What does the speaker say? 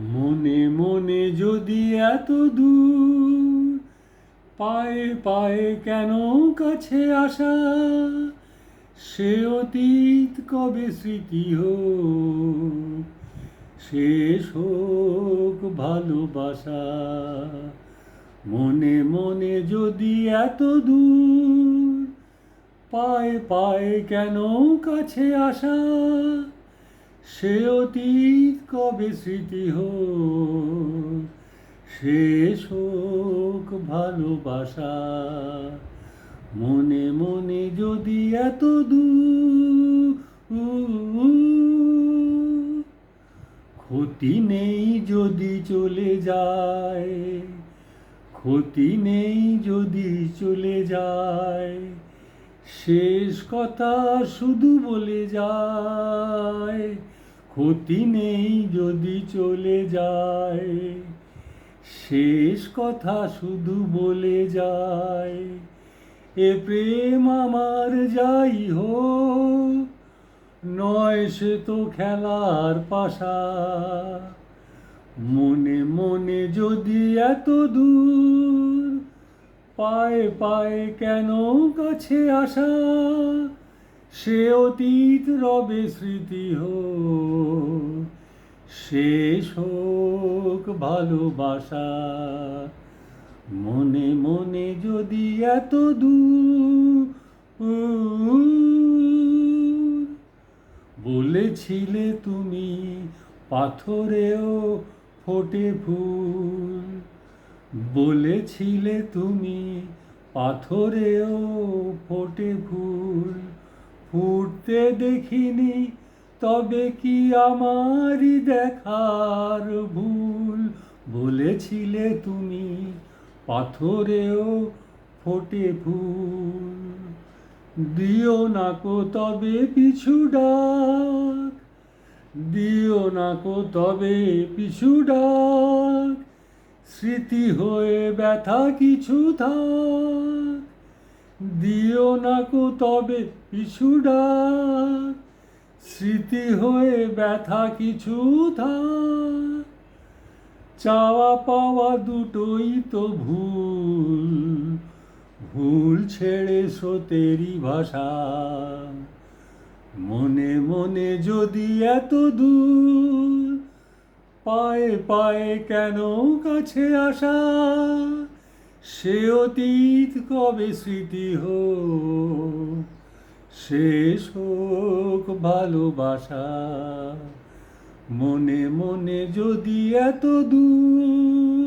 মনে মনে যদি এত দূর পায়ে পায়ে কেন কাছে আসা? সে অতীত কবে স্মৃতি হোক? শেষ হোক ভালোবাসা। মনে মনে যদি এত দূর পায়ে পায়ে কেন কাছে আসা? সে অতীত কবে স্মৃতি হোক? শেষ হোক ভালোবাসা মনে মনে যদি এত দূর ক্ষতি নেই যদি চলে যায়, ক্ষতি নেই যদি চলে যায়, শেষ কথা শুধু বলে যায়। ক্ষতি নেই যদি চলে যায়। শেষ কথা শুধু বলে যায়। এ প্রেম আমার যাই হোক, নয় সে তো খেলার পাশা। মনে মনে যদি এত দূর, পায়ে পায়ে কেন কাছে আসা? সে অতীত রবে স্মৃতি হোক শেষ হোক ভালোবাসা। মনে মনে যদি এত দূর বলেছিলে তুমি পাথরেও ফোটে ফুল, বলেছিলে তুমি পাথরেও ফোটে ফুল। ফুটতে দেখিনি, তবে কি আমারই দেখার ভুল? বলেছিলে তুমি পাথরেও ফোটে ফুল। দিও না কো তবে পিছু ডাক, দিও না কো তবে পিছু ডাক, স্মৃতি হয়ে ব্যথা কিছু থাক। দিও না কো তবে পিছু ডাক। স্মৃতি হয়ে ব্যথা কিছু থাক। চাওয়া পাওয়া দুটোই তো ভুল। ভুল ছেড়ে স্রোতেরই ভাষা। মনে মনে যদি এত দূর, পায়ে পায়ে কেন কাছে আসা? সে অতীত কবে স্মৃতি হোক? সে হোক ভালোবাসা মনে মনে যদি এত দূর